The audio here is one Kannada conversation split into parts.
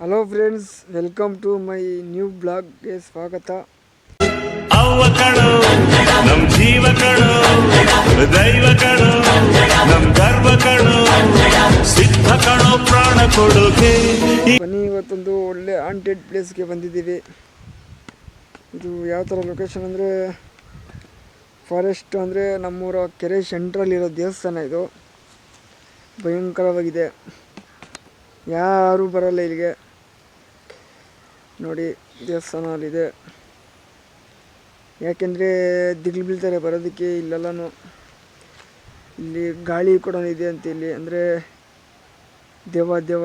Hello friends welcome to my new ಬ್ಲಾಗ್ಗೆ ಸ್ವಾಗತ. ನಮ್ ಜೀವ ಕಣೋ ದೈವ ಕಣೋ ನಮ್ ಗರ್ವ ಕಣೋ ಸಿದ್ಧ ಕಣೋ ಪ್ರಾಣ ಕೊಡುಗೆ. ಬನ್ನಿ ಇವತ್ತೊಂದು ಒಳ್ಳೆ ಹಾಂಟೆಡ್ ಪ್ಲೇಸ್ಗೆ ಬಂದಿದ್ದೀವಿ. ಇದು ಯಾವ ಥರ ಲೊಕೇಶನ್ ಅಂದರೆ ಫಾರೆಸ್ಟ್ ಅಂದರೆ ನಮ್ಮೂರ ಕೆರೆ ಸೆಂಟ್ರಲ್ಲಿರೋ ದೇವಸ್ಥಾನ ಇದು. ಭಯಂಕರವಾಗಿದೆ. ಯಾರೂ ಬರಲ್ಲ ಇಲ್ಲಿಗೆ. ನೋಡಿ ದೇವಸ್ಥಾನ ಅಲ್ಲಿದೆ ಯಾಕೆಂದರೆ ದಿಗ್ಲು ಬೀಳ್ತಾರೆ ಬರೋದಕ್ಕೆ, ಇಲ್ಲೆಲ್ಲನೂ ಇಲ್ಲಿ ಗಾಳಿ ಕೂಡ ಇದೆ ಅಂತ ಇಲ್ಲಿ. ಅಂದರೆ ದೇವ ದೇವ.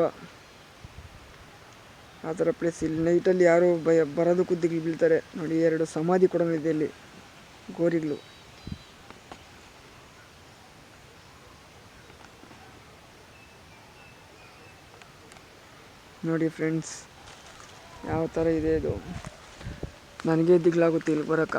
ಆ ಥರ ಪ್ಲೇಸ್ ಇಲ್ಲಿ ನೈಟಲ್ಲಿ ಯಾರು ಭಯ, ಬರೋದು ದಿಗ್ಲು ಬೀಳ್ತಾರೆ. ನೋಡಿ, ಎರಡು ಸಮಾಧಿ ಕೂಡ ಇದೆ ಇಲ್ಲಿ, ಗೋರಿಗಳು. ನೋಡಿ ಫ್ರೆಂಡ್ಸ್, ಯಾವ ಥರ ಇದೆ ಇದು. ನನಗೆ ದಿಗ್ಲಾಗುತ್ತೆ ಇಲ್ಲಿ ಬರೋಕ್ಕ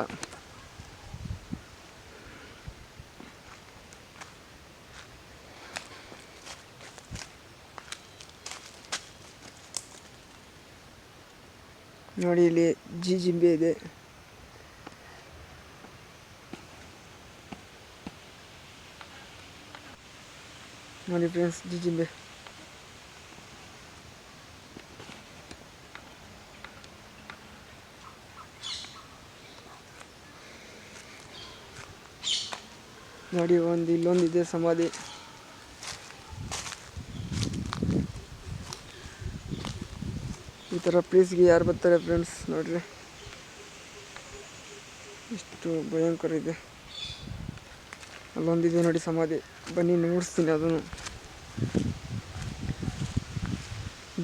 ನೋಡಿ ಇಲ್ಲಿ ಜಿ ಜಿಂಬೆ ಇದೆ. ನೋಡಿ ಫ್ರೆಂಡ್ಸ್ ಜಿ ಜಿಂಬೆ. ನೋಡಿ ಒಂದು ಇಲ್ಲೊಂದಿದೆ ಸಮಾಧಿ. ಥರ ಪ್ಲೇಸ್ಗೆ ಯಾರು ಬರ್ತಾರೆ ಫ್ರೆಂಡ್ಸ್ ನೋಡಿರಿ. ಎಷ್ಟು ಭಯಂಕರ ಇದೆ. ಅಲ್ಲೊಂದಿದೆ ನೋಡಿ ಸಮಾಧಿ. ಬನ್ನಿ ನೋಡಿಸ್ತೀನಿ ಅದನ್ನು.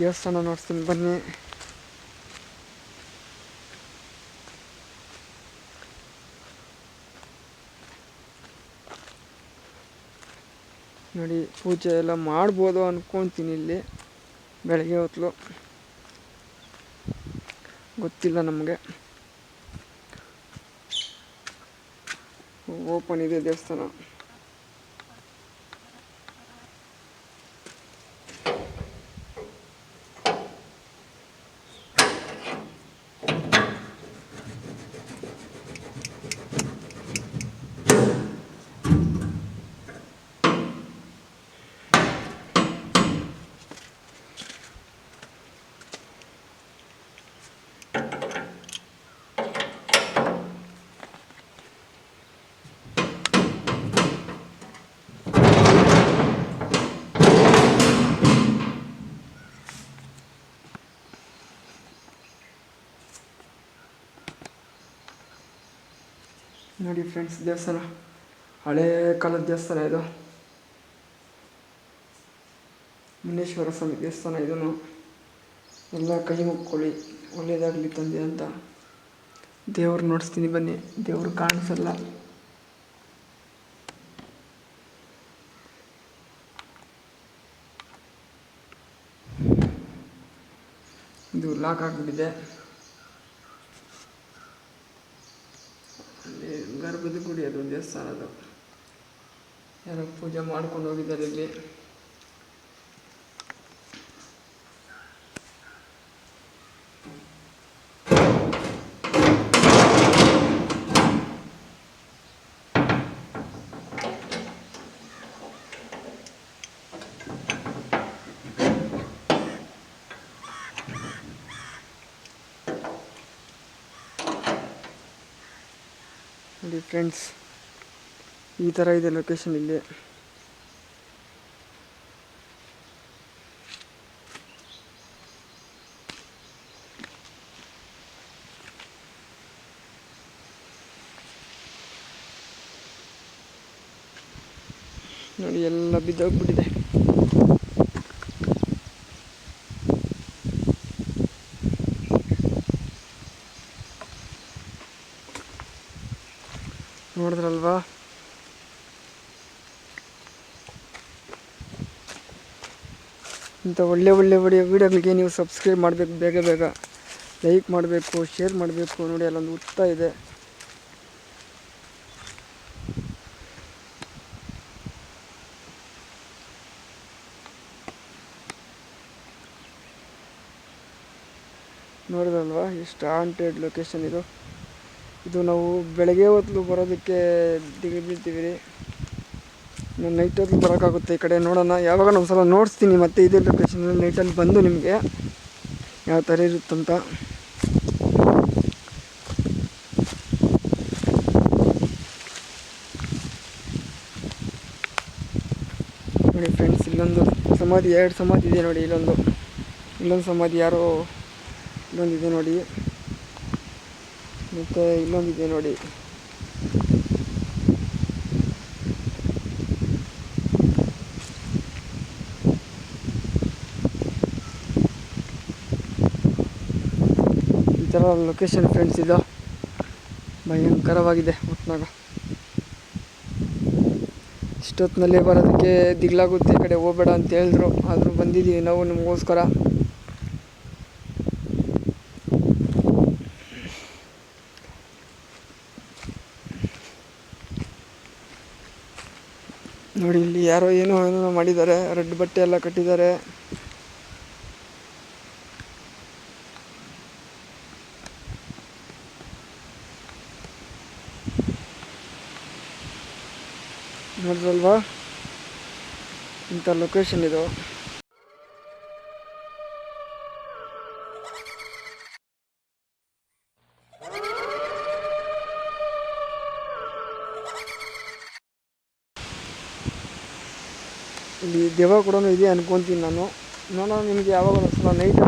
ದೇವಸ್ಥಾನ ನೋಡಿಸ್ತೀನಿ, ಬನ್ನಿ. ನೋಡಿ ಪೂಜೆ ಎಲ್ಲ ಮಾಡ್ಬೋದು ಅಂದ್ಕೊತೀನಿ ಇಲ್ಲಿ ಬೆಳಗ್ಗೆ ಹೊತ್ತು ಗೊತ್ತಿಲ್ಲ ನಮಗೆ. ಓಪನ್ ಇದೆ ದೇವಸ್ಥಾನ. ನೋಡಿ ಫ್ರೆಂಡ್ಸ್ ದೇವಸ್ಥಾನ. ಹಳೇ ಕಾಲದ ದೇವಸ್ಥಾನ ಇದು. ಮುನೇಶ್ವರ ಸ್ವಾಮಿ ದೇವಸ್ಥಾನ ಇದನ್ನು ಎಲ್ಲ ಕೈ ಮುಕ್ಕೊಳ್ಳಿ ಒಳ್ಳೆಯದಾಗಲಿ ತಂದೆ ಅಂತ. ದೇವ್ರು ನೋಡಿಸ್ತೀನಿ ಬನ್ನಿ, ದೇವ್ರು ಕಾಣಿಸಲ್ಲ. ಇದು ಲಾಕ್ ಆಗಿಬಿಟ್ಟಿದೆ. ಅದು ದೇವಸ್ಥಾನದು ಯಾರೋ ಪೂಜೆ ಮಾಡ್ಕೊಂಡು ಹೋಗಿದ್ದಾರೆ ಇಲ್ಲಿ. ನೋಡಿ ಫ್ರೆಂಡ್ಸ್ ಈ ಥರ ಇದೆ ಲೊಕೇಶನ್ ಇಲ್ಲಿ. ನೋಡಿ ಎಲ್ಲ ಬಿದ್ದೋಗ್ಬಿಟ್ಟಿದೆ. ನೋಡಿದ್ರಲ್ವಾ? ಇಂಥ ಒಳ್ಳೆ ಒಳ್ಳೆ ಒಳ್ಳೆಯ ವೀಡಿಯೋಗಳಿಗೆ ನೀವು ಸಬ್ಸ್ಕ್ರೈಬ್ ಮಾಡಬೇಕು, ಬೇಗ ಬೇಗ ಲೈಕ್ ಮಾಡಬೇಕು ಶೇರ್ ಮಾಡಬೇಕು ನೋಡಿ ಅಲ್ಲೊಂದು ಉತ್ತಾ ಇದೆ. ನೋಡಿದಲ್ವಾ ಎಷ್ಟು ಹಾಂಟೆಡ್ ಲೊಕೇಶನ್ ಇದು. ಇದು ನಾವು ಬೆಳಗ್ಗೆ ಹೊತ್ತು ಬರೋದಕ್ಕೆ ದಿಗಿಬಿಡ್ತೀವಿ ನಾನು ನೈಟಲ್ಲಿ ಬರೋಕ್ಕಾಗುತ್ತೆ ಈ ಕಡೆ ನೋಡೋಣ. ಯಾವಾಗ ಒಂದು ಸಲ ನೋಡಿಸ್ತೀನಿ ಮತ್ತೆ ಇದೇ ಲೊಕೇಶನಲ್ಲಿ ನೈಟಲ್ಲಿ ಬಂದು ನಿಮಗೆ ಯಾವ ಥರ ಇರುತ್ತಂತ. ನೋಡಿ ಫ್ರೆಂಡ್ಸ್ ಇಲ್ಲೊಂದು ಸಮಾಧಿ, ಎರಡು ಸಮಾಧಿ ಇದೆ ನೋಡಿ ಇಲ್ಲೊಂದು. ಇಲ್ಲೊಂದು ಸಮಾಧಿ ಯಾರೋ ಇಲ್ಲೊಂದಿದೆ ನೋಡಿ. ಮತ್ತು ಇಲ್ಲೊಂದಿದೆ ನೋಡಿ. ಲೊಕೇಶನ್ ಫ್ರೆಂಡ್ಸ್ ಇದು? ಭಯಂಕರವಾಗಿದೆ ಒಟ್ನಾಗ ಇಷ್ಟೊತ್ತಿನಲ್ಲಿ ಬರೋದಕ್ಕೆ ದಿಗ್ಲಾಗುತ್ತೆ, ಈ ಕಡೆ ಹೋಗ್ಬೇಡ ಅಂತ ಹೇಳಿದ್ರು. ಆದರೂ ಬಂದಿದ್ದೀವಿ ನಾವು ನಿಮಗೋಸ್ಕರ. ನೋಡಿ ಇಲ್ಲಿ ಯಾರೋ ಏನೋ ಏನೋ ಮಾಡಿದ್ದಾರೆ. ರೆಡ್ ಬಟ್ಟೆ ಎಲ್ಲ ಕಟ್ಟಿದ್ದಾರೆ. ನೋಡಿದ್ರಲ್ವಾ ಇಂಥ ಲೊಕೇಶನ್ ಇದು. ಇಲ್ಲಿ ದೆವ್ವ ಕೂಡ ಇದೆ ಅನ್ಕೊತೀನಿ ನಾನು. ನೋಡೋಣ ನಿಮಗೆ ಯಾವಾಗ ನೈಟ್